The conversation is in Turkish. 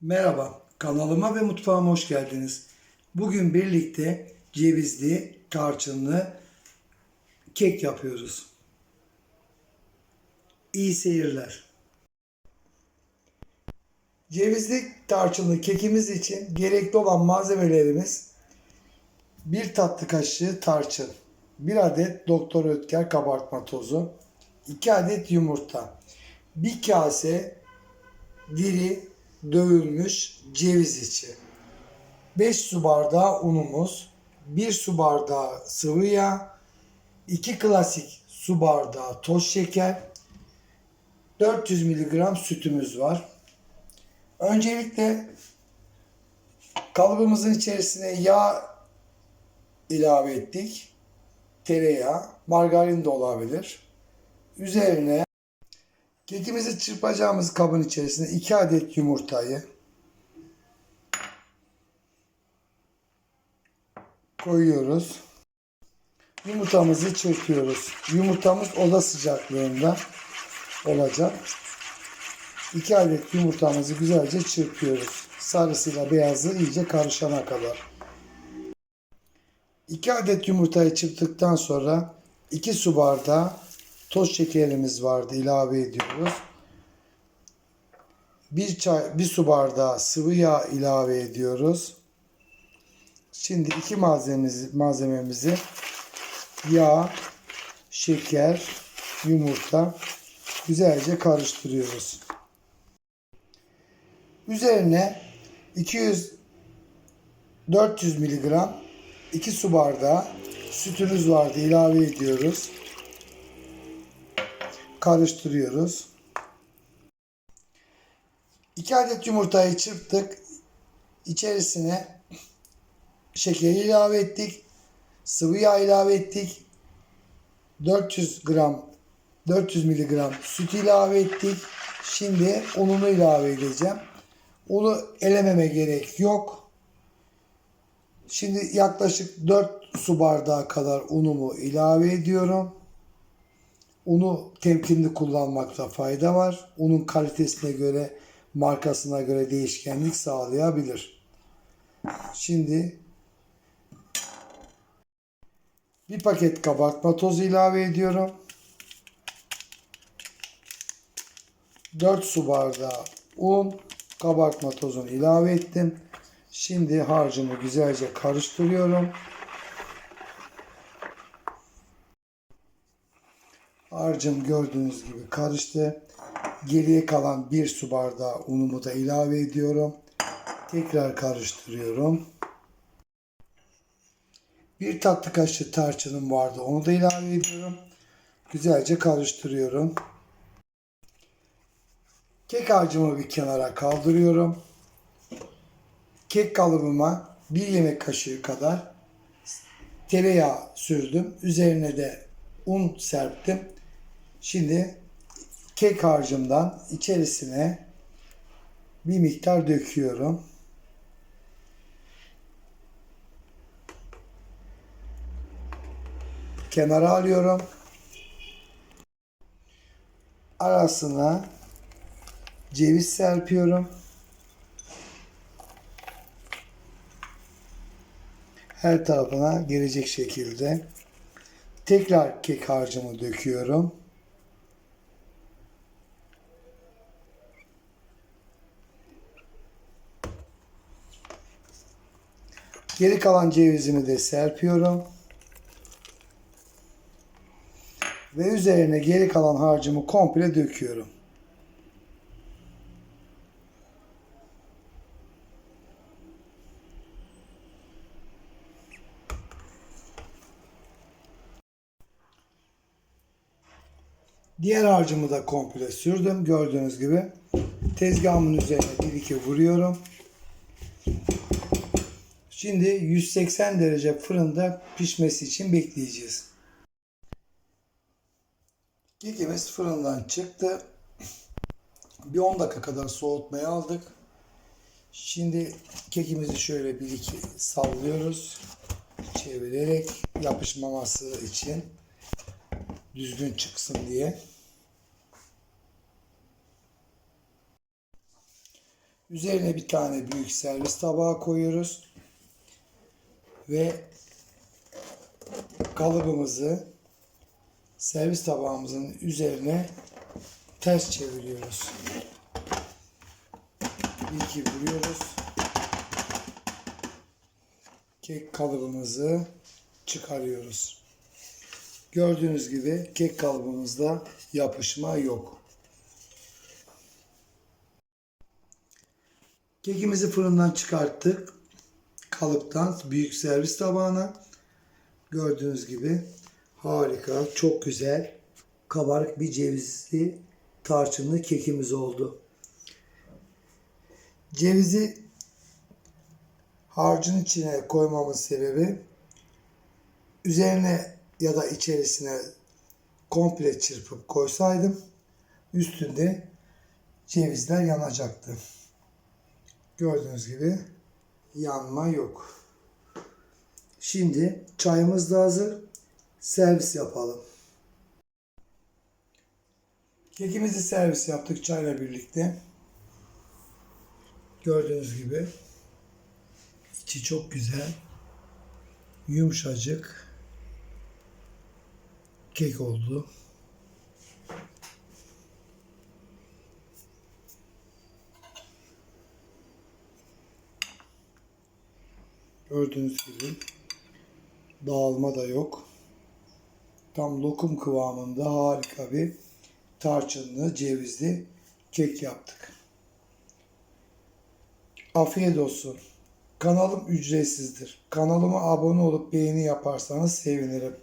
Merhaba, kanalıma ve mutfağıma hoş geldiniz. Bugün birlikte cevizli, tarçınlı kek yapıyoruz. İyi seyirler. Cevizli tarçınlı kekimiz için gerekli olan malzemelerimiz 1 tatlı kaşığı tarçın, 1 adet Doktor Ötker kabartma tozu, 2 adet yumurta, 1 kase diri dövülmüş ceviz içi. 5 su bardağı unumuz, 1 su bardağı sıvı yağ, 2 klasik su bardağı toz şeker, 400 mg sütümüz var. Öncelikle kalıbımızın içerisine yağ ilave ettik. Tereyağı, margarin de olabilir. Üzerine Kekimizi çırpacağımız kabın içerisine 2 adet yumurtayı koyuyoruz. Yumurtamızı çırpıyoruz. Yumurtamız oda sıcaklığında olacak. 2 adet yumurtamızı güzelce çırpıyoruz. Sarısıyla beyazı iyice karışana kadar. 2 adet yumurtayı çırptıktan sonra 2 su bardağı toz şekerimiz vardı ilave ediyoruz. Bir çay, bir su bardağı sıvı yağ ilave ediyoruz. Şimdi iki malzememizi, malzememizi yağ, şeker, yumurta güzelce karıştırıyoruz. Üzerine 200 400 miligram 2 su bardağı sütümüz vardı ilave ediyoruz karıştırıyoruz. 2 adet yumurtayı çırptık. İçerisine şekeri ilave ettik. Sıvı yağ ilave ettik. 400 gram 400 miligram süt ilave ettik. Şimdi ununu ilave edeceğim. Unu elememe gerek yok. Şimdi yaklaşık 4 su bardağı kadar unumu ilave ediyorum. Unu temkinli kullanmakta fayda var. Unun kalitesine göre, markasına göre değişkenlik sağlayabilir. Şimdi bir paket kabartma tozu ilave ediyorum. 4 su bardağı un, kabartma tozunu ilave ettim. Şimdi harcımı güzelce karıştırıyorum. Harcım gördüğünüz gibi karıştı. Geriye kalan bir su bardağı unumu da ilave ediyorum. Tekrar karıştırıyorum. Bir tatlı kaşığı tarçınım vardı. Onu da ilave ediyorum. Güzelce karıştırıyorum. Kek harcımı bir kenara kaldırıyorum. Kek kalıbıma bir yemek kaşığı kadar tereyağı sürdüm. Üzerine de un serptim. Şimdi kek harcımdan içerisine bir miktar döküyorum. Kenara alıyorum. Arasına ceviz serpiyorum. Her tarafına gelecek şekilde. Tekrar kek harcımı döküyorum. Geri kalan cevizimi de serpiyorum. Ve üzerine geri kalan harcımı komple döküyorum. Diğer harcımı da komple sürdüm. Gördüğünüz gibi tezgahımın üzerine bir iki vuruyorum. Şimdi 180 derece fırında pişmesi için bekleyeceğiz. Kekimiz fırından çıktı. Bir 10 dakika kadar soğutmaya aldık. Şimdi kekimizi şöyle bir iki sallıyoruz. Çevirerek yapışmaması için düzgün çıksın diye. Üzerine bir tane büyük servis tabağı koyuyoruz. Ve kalıbımızı servis tabağımızın üzerine ters çeviriyoruz. Bir iki vuruyoruz. Kek kalıbımızı çıkarıyoruz. Gördüğünüz gibi kek kalıbımızda yapışma yok. Kekimizi fırından çıkarttık. Kalıptan büyük servis tabağına. Gördüğünüz gibi harika, çok güzel, kabarık bir cevizli tarçınlı kekimiz oldu. Cevizi harcın içine koymamın sebebi üzerine ya da içerisine komple çırpıp koysaydım üstünde cevizler yanacaktı. Gördüğünüz gibi yanma yok. Şimdi çayımız da hazır. Servis yapalım. Kekimizi servis yaptık çayla birlikte. Gördüğünüz gibi içi çok güzel. Yumuşacık kek oldu. Gördüğünüz gibi dağılma da yok. Tam lokum kıvamında harika bir tarçınlı, cevizli kek yaptık. Afiyet olsun. Kanalım ücretsizdir. Kanalıma abone olup beğeni yaparsanız sevinirim.